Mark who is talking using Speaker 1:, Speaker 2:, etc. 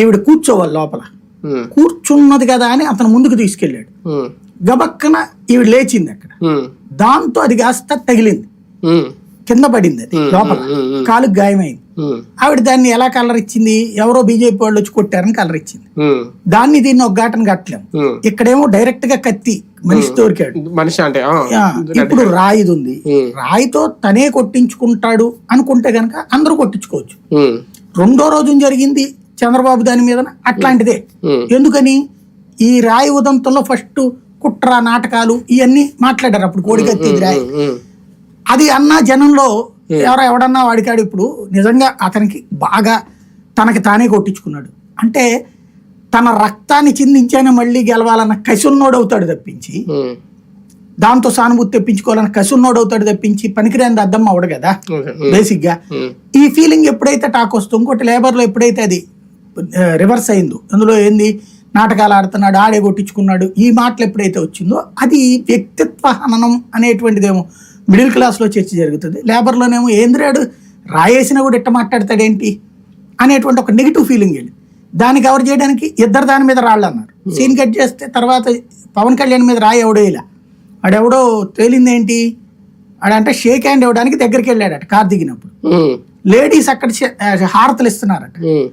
Speaker 1: ఈవిడ కూర్చోవాలి లోపల. కూర్చున్నది కదా అని అతను ముందుకు తీసుకెళ్ళాడు. గబక్కన ఈవిడ లేచింది అక్కడ. దాంతో అది కాస్త తగిలింది. కింద పడింది అది లోపల. కాలుకి గాయమైంది. ఆవిడ దాన్ని ఎలా కలర్ ఇచ్చింది? ఎవరో బీజేపీ వాళ్ళు వచ్చి కొట్టారని కలర్ ఇచ్చింది. దాన్ని దీన్ని ఒక ఘాటను కట్టలేము. ఇక్కడేమో డైరెక్ట్గా కత్తి మనిషి దొరికాడు.
Speaker 2: మనిషి అంటే
Speaker 1: ఇప్పుడు రాయిది ఉంది. రాయితో తనే కొట్టించుకుంటాడు అనుకుంటే గనక అందరూ కొట్టించుకోవచ్చు. రెండో రోజు జరిగింది చంద్రబాబు దాని మీద అట్లాంటిదే. ఎందుకని? ఈ రాయి ఉదంతంలో ఫస్ట్ కుట్ర నాటకాలు ఇవన్నీ మాట్లాడారు అప్పుడు కోడికత్తి రాయి. అది అన్న జనంలో ఎవరో ఎవడన్నా వాడికాడు ఇప్పుడు నిజంగా అతనికి బాగా తనకి తానే కొట్టించుకున్నాడు. అంటే తన రక్తాన్ని చిందించానే మళ్ళీ గెలవాలన్న కసున్నోడు అవుతాడు తప్పించి దాంతో సానుభూతి తెప్పించుకోవాలన్న కసున్నోడు అవుతాడు తప్పించి పనికిరాని అద్దం అవడు కదా
Speaker 2: ఓకే, ఉమ్,
Speaker 1: బేసిక్గా
Speaker 2: ఉమ్,
Speaker 1: ఈ ఫీలింగ్ ఎప్పుడైతే టాక్ వస్తుందో ఇంకోటి లేబర్లో ఎప్పుడైతే అది రివర్స్ అయిందో. అందులో ఏంది? నాటకాలు ఆడుతున్నాడు ఆడే కొట్టించుకున్నాడు. ఈ మాటలు ఎప్పుడైతే వచ్చిందో అది వ్యక్తిత్వ హననం అనేటువంటిదేమో మిడిల్ క్లాస్లో చర్చ జరుగుతుంది. లేబర్ లోనేమో ఏంద్రాడు రాయేసినా కూడా ఇట్ట మాట్లాడతాడేంటి? అనేటువంటి ఒక నెగిటివ్ ఫీలింగ్ వెళ్ళి దాన్ని కవర్ చేయడానికి? ఇద్దరు దాని మీద రాళ్ళు అన్నారు సీన్ కట్ చేస్తే తర్వాత పవన్ కళ్యాణ్ మీద రాయి ఎవడో ఇలా. ఆడెవడో తేలింది ఏంటి ఆడంటే షేక్ హ్యాండ్ ఇవ్వడానికి దగ్గరికి వెళ్ళాడట కార్ దిగినప్పుడు. లేడీస్ అక్కడ చే- ఆ, హారతలు ఇస్తున్నారట.
Speaker 2: ఉమ్,